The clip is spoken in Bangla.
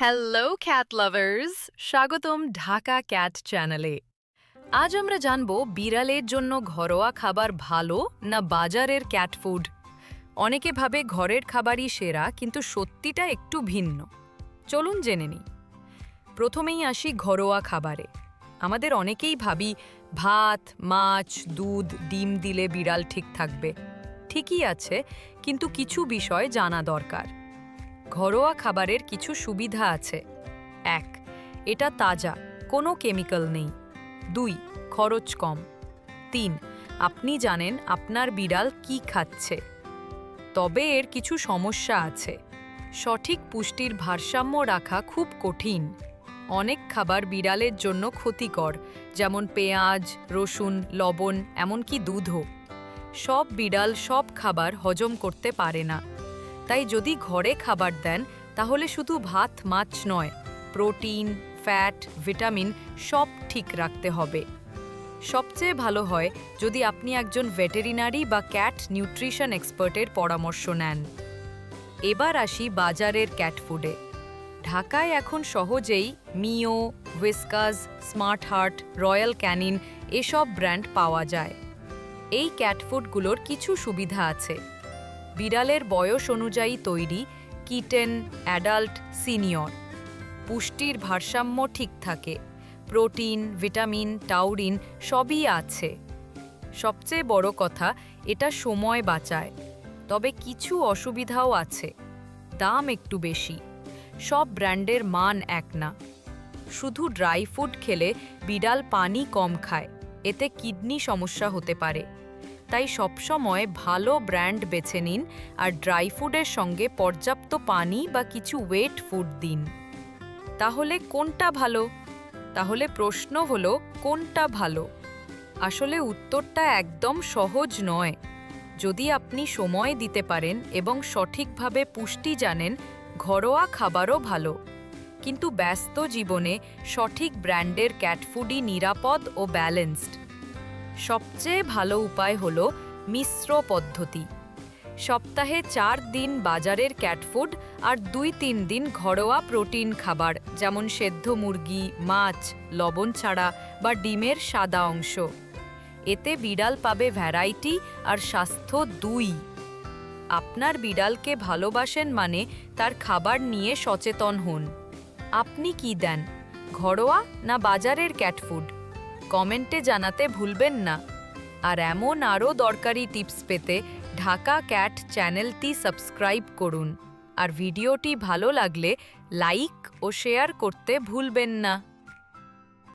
হ্যালো ক্যাট লাভার্স স্বাগতম ঢাকা ক্যাট চ্যানেলে আজ আমরা জানব বিড়ালের জন্য ঘরোয়া খাবার ভালো না বাজারের ক্যাট ফুড অনেকে ভাবে ঘরের খাবারই সেরা, কিন্তু সত্যিটা একটু ভিন্ন। চলুন জেনে নিই। প্রথমেই আসি ঘরোয়া খাবারে। আমাদের অনেকেই ভাবি, ভাত, মাছ, দুধ, ডিম দিলে বিড়াল ঠিক থাকবে। ঠিকই আছে, কিন্তু কিছু বিষয় জানা দরকার। ঘরোয়া খাবারের কিছু সুবিধা আছে। এক, এটা তাজা, কোনো কেমিক্যাল নেই। দুই, খরচ কম। তিন, আপনি জানেন আপনার বিড়াল কি খাচ্ছে। তবে এর কিছু সমস্যা আছে। সঠিক পুষ্টির ভারসাম্য রাখা খুব কঠিন। অনেক খাবার বিড়ালের জন্য ক্ষতিকর, যেমন পেঁয়াজ, রসুন, লবণ, এমনকি দুধও। সব বিড়াল সব খাবার হজম করতে পারে না। তাই যদি ঘরে খাবার দেন, তাহলে শুধু ভাত, মাছ নয়, প্রোটিন, ফ্যাট, ভিটামিন সব ঠিক রাখতে হবে। সবচেয়ে ভালো হয় যদি আপনি একজন ভেটেরিনারি বা ক্যাট নিউট্রিশন এক্সপার্টের পরামর্শ নেন। এবার আসি বাজারের ক্যাট ফুডে। ঢাকায় এখন সহজেই Meo, Whiskas, SmartHeart heart, Royal Canin এসব ব্র্যান্ড পাওয়া যায়। এই ক্যাট ফুডগুলোর কিছু সুবিধা আছে। বিড়ালের বয়স অনুযায়ী তৈরি কিটেন অ্যাডাল্ট সিনিয়র। পুষ্টির ভারসাম্য ঠিক থাকে। প্রোটিন, ভিটামিন, টাউরিন সবই আছে। সবচেয়ে বড় কথা, এটা সময় বাঁচায়। তবে কিছু অসুবিধাও আছে। দাম একটু বেশি। সব ব্র্যান্ডের মান এক না। শুধু ড্রাই ফুড খেলে বিড়াল পানি কম খায়। এতে কিডনি সমস্যা হতে পারে। তাই সবসময় ভালো ব্র্যান্ড বেছে নিন আর ড্রাই ফুডের সঙ্গে পর্যাপ্ত পানি বা কিছু ওয়েট ফুড দিন। তাহলে কোনটা ভালো? তাহলে প্রশ্ন হলো, কোনটা ভালো? আসলে উত্তরটা একদম সহজ নয়। যদি আপনি সময় দিতে পারেন এবং সঠিকভাবে পুষ্টি জানেন, ঘরোয়া খাবারও ভালো। কিন্তু ব্যস্ত জীবনে সঠিক ব্র্যান্ডের ক্যাটফুডই নিরাপদ ও ব্যালেন্সড। সবচেয়ে ভালো উপায় হল মিশ্র পদ্ধতি। সপ্তাহে চার দিন বাজারের ক্যাটফুড আর দুই তিন দিন ঘরোয়া প্রোটিন খাবার, যেমন সেদ্ধ মুরগি, মাছ, লবণ ছাড়া বা ডিমের সাদা অংশ। এতে বিড়াল পাবে ভ্যারাইটি আর স্বাস্থ্য দুই। আপনার বিড়ালকে ভালোবাসেন মানে তার খাবার নিয়ে সচেতন হন। আপনি কি দেন, ঘরোয়া না বাজারের ক্যাটফুড কমেন্টে জানাতে ভুলবেন না। আর এমন আরও দরকারি টিপস পেতে ঢাকা ক্যাট চ্যানেলটি সাবস্ক্রাইব করুন। আর ভিডিওটি ভালো লাগলে লাইক ও শেয়ার করতে ভুলবেন না।